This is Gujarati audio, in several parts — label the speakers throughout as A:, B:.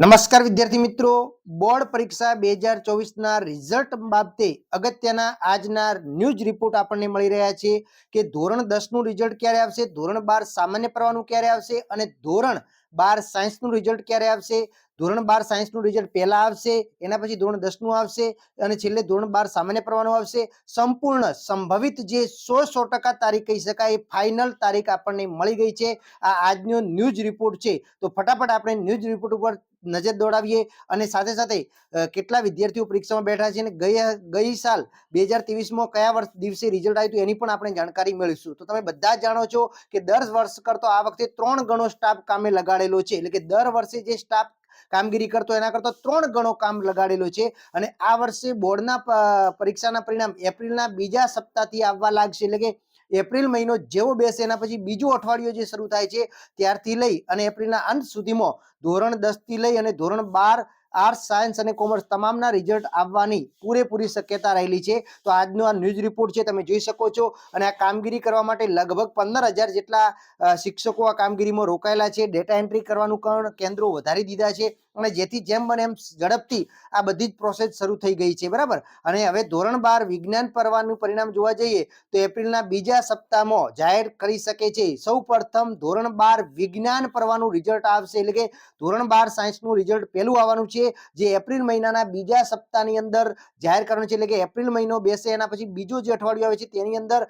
A: નમસ્કાર વિદ્યાર્થી મિત્રો. બોર્ડ પરીક્ષા બે હજાર ચોવીસના રિઝલ્ટ બાબતે અગત્યના આજના ન્યૂઝ રિપોર્ટ આપણને મળી રહ્યા છે કે ધોરણ દસનું રિઝલ્ટ ક્યારે આવશે, ધોરણ બાર સામાન્ય પ્રવાહનું ક્યારે આવશે અને ધોરણ બાર સાયન્સનું રિઝલ્ટ ક્યારે આવશે? ધોરણ બાર સાયન્સનું રિઝલ્ટ પહેલા આવશે, એના પછી ધોરણ દસનું આવશે અને છેલ્લે ધોરણ બાર સામાન્ય પ્રવાહનું આવશે. સંપૂર્ણ સંભવિત જે સો સો ટકા તારીખ કહી શકાય, એ ફાઇનલ તારીખ આપણને મળી ગઈ છે. આ આજનો ન્યૂઝ રિપોર્ટ છે. તો ફટાફટ આપણે ન્યૂઝ રિપોર્ટ ઉપર નજર દોડાવીએ અને સાથે સાથે કેટલા વિદ્યાર્થીઓ પરીક્ષામાં બેઠા છે અને ગઈ ગઈ સાલ બે હજાર ત્રેવીસમાં કયા વર્ષ દિવસે રિઝલ્ટ આવ્યું હતું એની પણ આપણે જાણકારી મેળવીશું. તો તમે બધા જાણો છો કે દર વર્ષ કરતો આ વખતે ત્રણ ગણો સ્ટાફ કામે લગાડેલો છે. એટલે કે દર વર્ષે જે સ્ટાફ કામગીરી કરતો એના કરતો ત્રણ ગણો કામ લગાડેલો છે. અને આ વર્ષે બોર્ડના પરીક્ષાના પરિણામ એપ્રિલના બીજા સપ્તાહથી આવવા લાગશે. એટલે કે એપ્રિલ મહિનો જેવો બેસે એના પછી બીજું અઠવાડિયું જે શરૂ થાય છે ત્યારથી લઈ અને એપ્રિલના અંત સુધીમાં ધોરણ દસથી લઈ અને ધોરણ બાર આર્ટ્સ સાયન્સ અને કોમર્સ તમામના રિઝલ્ટ આવવાની પૂરેપૂરી શક્યતા રહેલી છે. તો આજનો આ ન્યૂઝ રિપોર્ટ છે તમે જોઈ શકો છો અને આ કામગીરી કરવા માટે લગભગ પંદર હજાર જેટલા શિક્ષકો આ કામગીરીમાં રોકાયેલા છે. ડેટા એન્ટ્રી કરવાનું પણ કેન્દ્રો વધારી દીધા છે. અને જેથી જેમ બને એમ ઝડપથી આ બધી જ પ્રોસેસ શરૂ થઈ ગઈ છે, બરાબર? અને હવે ધોરણ બાર વિજ્ઞાન પરવાનું પરિણામ જોવા જઈએ, તો એપ્રિલના બીજા સપ્તાહમાં જાહેર કરી શકે છે, સૌ પ્રથમ ધોરણ બાર વિજ્ઞાન પરવાનું રિઝલ્ટ આવશે, એટલે કે ધોરણ બાર સાયન્સનું રિઝલ્ટ પહેલું આવવાનું છે, જે એપ્રિલ મહિનાના બીજા સપ્તાહની અંદર જાહેર કરવાનું છે, એટલે કે એપ્રિલ મહિનો બેસે, એના પછી બીજો જે અઠવાડિયું આવે છે, તેની અંદર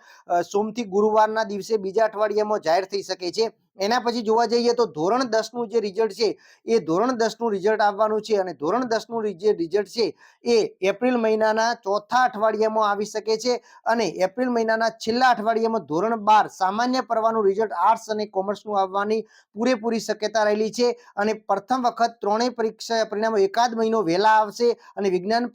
A: સોમથી ગુરુવારના દિવસે બીજા અઠવાડિયામાં જાહેર થઈ શકે છે. એના પછી જોવા જઈએ તો ધોરણ દસનું જે રિઝલ્ટ છે, એ ધોરણ દસનું રિઝલ્ટ આવવાનું છે અને ધોરણ દસનું જે રિઝલ્ટ છે, એ એપ્રિલ મહિનાના ચોથા અઠવાડિયામાં આવી શકે છે અને એપ્રિલ મહિનાના છેલ્લા અઠવાડિયામાં ધોરણ બાર સામાન્ય પરવાનું રિઝલ્ટ આર્ટ્સ અને કોમર્સનું આવવાની પૂરેપૂરી શક્યતા રહેલી છે અને પ્રથમ વખત ત્રણેય પરીક્ષા પરિણામો એકાદ મહિનો વહેલા આવશે અને વિજ્ઞાન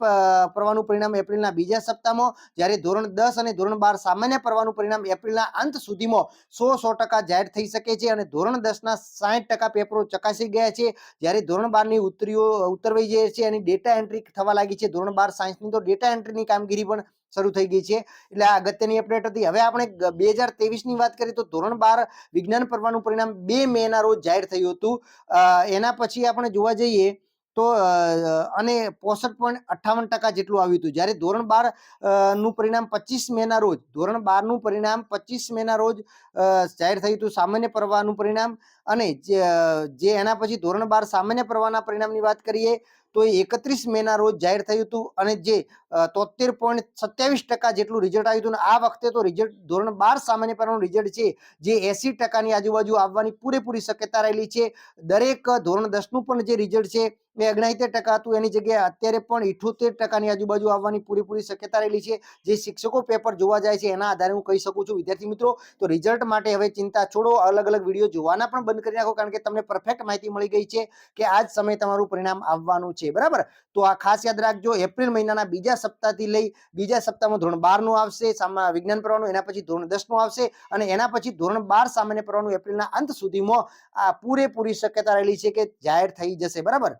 A: પરવાનું પરિણામ એપ્રિલના બીજા સપ્તાહમાં, જ્યારે ધોરણ દસ અને ધોરણ બાર સામાન્ય પરવાનું પરિણામ એપ્રિલના અંત સુધીમાં સો સો ટકા જાહેર થઈ શકે છે અને ધોરણ દસના સાઠ ટકા પેપરો ચકાસી ગયા છે. જ્યારે ધોરણ બારની ઉતરીઓ, ઉતરવાઈ જાય છે એની ડેટા એન્ટ્રી થવા લાગી છે. ધોરણ બાર સાયન્સની તો ડેટા એન્ટ્રીની કામગીરી પણ શરૂ થઈ ગઈ છે. એટલે આ અગત્યની અપડેટ હતી. હવે આપણે બે હજારની વાત કરીએ તો ધોરણ બાર વિજ્ઞાન પરવાનું પરિણામ બે મે ના રોજ જાહેર થયું હતું. એના પછી આપણે જોવા જઈએ તો અને પોસઠ પોઈન્ટ અઠ્ઠાવન ટકા જેટલું આવ્યું હતું. જ્યારે ધોરણ બારનું પરિણામ પચીસ મે ના રોજ, ધોરણ બારનું પરિણામ પચીસ મે ના રોજ જાહેર થયું હતું સામાન્ય પ્રવાહનું પરિણામ. અને જે એના પછી ધોરણ બાર સામાન્ય પ્રવાહના પરિણામની વાત કરીએ, તો એ એકત્રીસ મે ના રોજ જાહેર થયું હતું. અને જે તોતેર પોઈન્ટ સત્યાવીસ ટકા જેટલું રિઝલ્ટ આવ્યું હતું. આ વખતે તો રિઝલ્ટ ધોરણ બાર સામાન્ય પ્રવાહનું રિઝલ્ટ છે, જે એસી ટકાની આજુબાજુ આવવાની પૂરેપૂરી શક્યતા રહેલી છે. દરેક ધોરણ દસનું પણ જે રિઝલ્ટ છે એ ઓગણસિત્તેર ટકા હતું એની જગ્યાએ અત્યારે પણ ઇઠોતેર ટકાની આજુબાજુ આવવાની પૂરેપૂરી શક્યતા રહેલી છે. જે શિક્ષકો પેપર જોવા જાય છે એના આધારે હું કહી શકું છું. વિદ્યાર્થી મિત્રો, તો રિઝલ્ટ માટે હવે ચિંતા છોડો. અલગ અલગ વીડિયો જોવાના પણ બંધ કરી નાખો કારણ કે તમને પરફેક્ટ માહિતી મળી ગઈ છે કે આ જ સમય તમારું પરિણામ આવવાનું છે. બરાબર? તો આ ખાસ યાદ રાખજો, એપ્રિલ મહિનાના બીજા સપ્તાહથી લઈ બીજા સપ્તાહમાં ધોરણ બારનું આવશે, સામા વિજ્ઞાન પ્રવાહનું, એના પછી ધોરણ દસનું આવશે અને એના પછી ધોરણ બાર સામાન્ય પ્રવાહનું એપ્રિલના અંત સુધીમાં આ પૂરેપૂરી શક્યતા રહેલી છે કે જાહેર થઈ જશે. બરાબર?